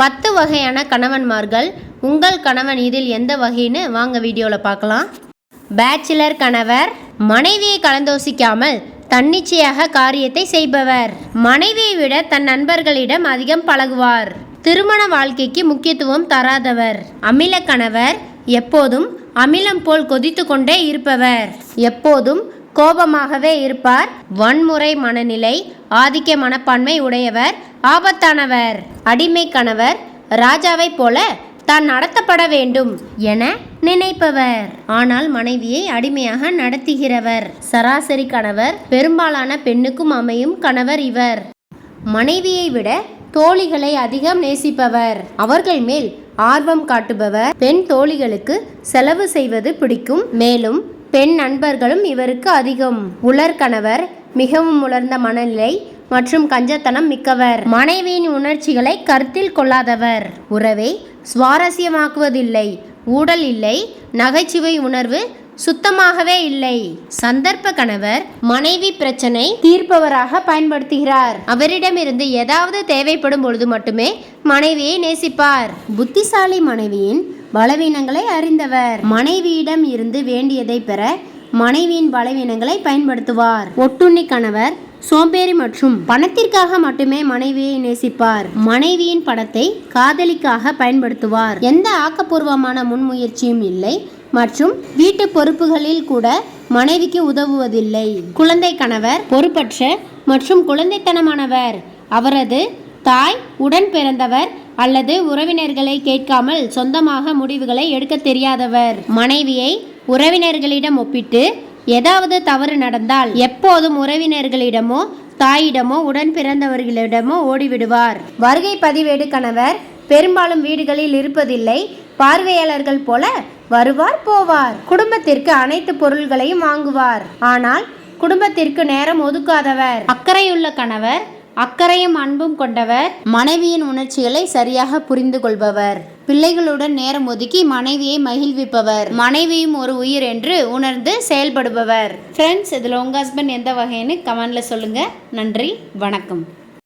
பத்து வகையான கணவன்மார்கள். உங்கள் கணவன் இதில் எந்த வகைன்னு வாங்க வீடியோவில் பார்க்கலாம். பேச்சுலர் கணவர் மனைவியை கலந்தோசிக்காமல் தன்னிச்சையாக காரியத்தை செய்பவர். மனைவியை விட தன் நண்பர்களிடம் அதிகம் பழகுவார். திருமண வாழ்க்கைக்கு முக்கியத்துவம் தராதவர். அமில கணவர் எப்போதும் அமிலம் போல் கொதித்து கொண்டே இருப்பவர். எப்போதும் கோபமாகவே இருப்பார். வன்முறை மனநிலை ஆதிக்க மனப்பான்மை உடையவர். ஆபத்தானவர் அடிமை கணவர் ராஜாவைப் போல தான் நடத்தப்பட வேண்டும் என நினைப்பவர். ஆனால் மனைவியை அடிமையாக நடத்துகிறவர். சராசரி கணவர் பெரும்பாலான பெண்ணுக்கும் அமையும் கணவர் இவர். மனைவியை விட தோழிகளை அதிகம் நேசிப்பவர். அவர்கள் மேல் ஆர்வம் காட்டுபவர். பெண் தோழிகளுக்கு செலவு செய்வது பிடிக்கும். மேலும் பெண் நண்பர்களும் இவருக்கு அதிகம். உலர் கணவர் மிகவும் உலர்ந்த மனநிலை மற்றும் கஞ்சத்தனம் மிக்கவர். மனைவியின் உணர்ச்சிகளை கருத்தில் கொள்ளாதவர். உறவை சுவாரஸ்யமாக்குவதில்லை. ஊடல் இல்லை. நகைச்சுவை உணர்வு சுத்தமாகவே இல்லை. சந்தர்ப்ப கணவர் மனைவி பிரச்சனை தீர்ப்பவராக பயன்படுத்துகிறார். அவரிடமிருந்து ஏதாவது தேவைப்படும் பொழுது மட்டுமே மனைவியை நேசிப்பார். புத்திசாலி மனைவியின் பலவீனங்களை அறிந்தவர். மனைவியிடம் இருந்து வேண்டியதை பெற மனைவியின் பலவீனங்களை பயன்படுத்துவார். ஒட்டுண்ணி கணவர் சோம்பேறி மற்றும் பணத்திற்காக மட்டுமே மனைவியை நேசிப்பார். மனைவியின் படத்தை காதலிக்காக பயன்படுத்துவார். எந்த ஆக்கப்பூர்வமான முன்முயற்சியும் இல்லை. மற்றும் வீட்டு பொறுப்புகளில் கூட மனைவிக்கு உதவுவதில்லை. குழந்தை கணவர் பொறுப்பற்ற மற்றும் குழந்தைத்தனமானவர். அவரது தாய் உடன் பிறந்தவர் அல்லது உறவினர்களை கேட்காமல் சொந்தமாக முடிவுகளை எடுக்க தெரியாதவர். மனைவியை உறவினர்களிடம் ஒப்பிட்டு ஏதாவது தவறு நடந்தால் எப்போதும் உறவினர்களிடமோ தாயிடமோ உடன் பிறந்தவர்களிடமோ ஓடிவிடுவார். வருகை பதிவேடு கணவர் பெரும்பாலும் வீடுகளில் இருப்பதில்லை பார்வையாளர்கள் போல வருவார் போவார். குடும்பத்திற்கு அனைத்து பொருள்களையும் வாங்குவார். ஆனால் குடும்பத்திற்கு நேரம் ஒதுக்காதவர். அக்கறையுள்ள கணவர் அக்கறையும் அன்பும் கொண்டவர் மனைவியின் உணர்ச்சிகளை சரியாக புரிந்து கொள்பவர் பிள்ளைகளுடன் நேரம் ஒதுக்கி மனைவியை மகிழ்விப்பவர். மனைவியும் ஒரு உயிர் என்று உணர்ந்து செயல்படுபவர். ஃப்ரெண்ட்ஸ் இதில் உங்கள் ஹஸ்பண்ட் எந்த வகைன்னு கமெண்டில் சொல்லுங்கள் நன்றி வணக்கம்.